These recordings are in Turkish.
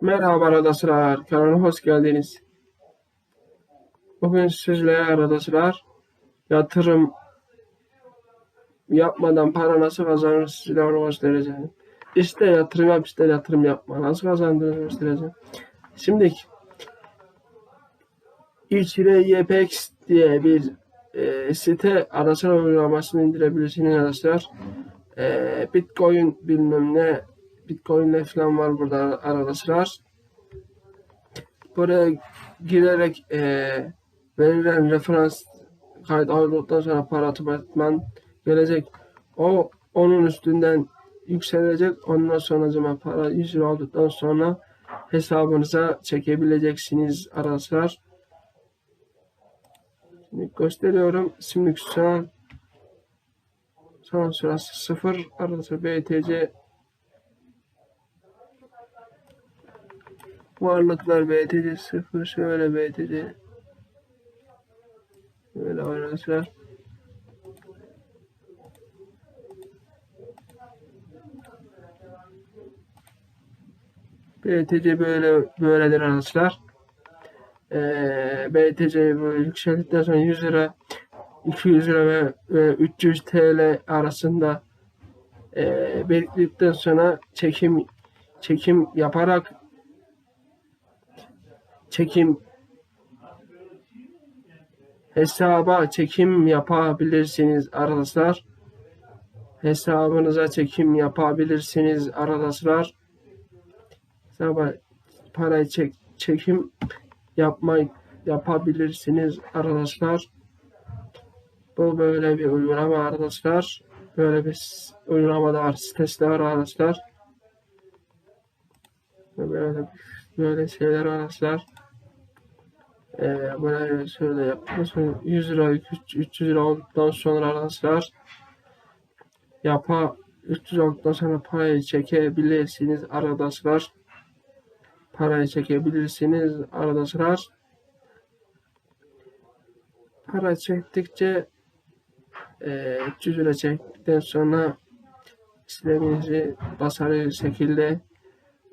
Merhaba arkadaşlar, kanalıma hoş geldiniz. Bugün sizlerle arkadaşlar yatırım yapmadan para nasıl kazanır size onu göstereceğim. İşte yatırım yap, işte yatırım yapma. Nasıl kazandığını göstereceğim. Şimdi İçine Yepex diye bir e, site araçlar uygulamasını indirebilirsiniz arkadaşlar. E, Bitcoin bilmem ne Bitcoin'le falan var burada arkadaşlar. Buraya girerek e, verilen referans kayıt aldıktan sonra para otomatikman gelecek. O onun üstünden yükselecek. Ondan sonra zaman para 100 lira aldıktan sonra hesabınıza çekebileceksiniz arkadaşlar. Şimdi gösteriyorum. Şimdi şu an son sırası 0 arkadaşlar BTC varlıklar BTC 0 şöyle BTC böyle arkadaşlar BTC böyle böyledir arkadaşlar. Ee, BTC böyle yükseldikten sonra 100 lira 200 lira ve, ve 300 TL arasında e, belirttikten sonra çekim çekim yaparak çekim hesaba çekim yapabilirsiniz arkadaşlar. Hesabınıza çekim yapabilirsiniz arkadaşlar. Hesaba parayı çek, çekim yapmayı yapabilirsiniz arkadaşlar. Bu böyle bir uygulama arkadaşlar. Böyle bir uygulama da var. Sitesi de var arkadaşlar. Böyle böyle şeyler arkadaşlar. Ee, böyle şöyle yapıyorsun. 100 lira 300 lira olduktan sonra arkadaşlar yapa 300 olduktan sonra parayı çekebilirsiniz arkadaşlar. Parayı çekebilirsiniz arkadaşlar. Para çektikçe e, 300 lira çektikten sonra işleminizi başarılı şekilde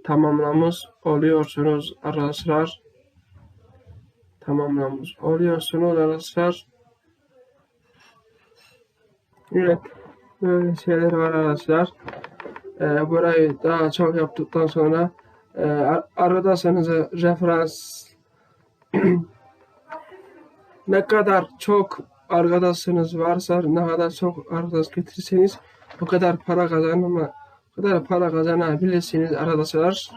tamamlamış oluyorsunuz arkadaşlar. Tamamlamış oluyorsunuz arkadaşlar. Evet. Böyle şeyler var arkadaşlar. Ee, burayı daha çok yaptıktan sonra e, ar- arkadaşlarınıza referans ne kadar çok arkadaşınız varsa ne kadar çok arkadaş getirirseniz o kadar para kazanma kadar para kazanabilirsiniz arkadaşlar.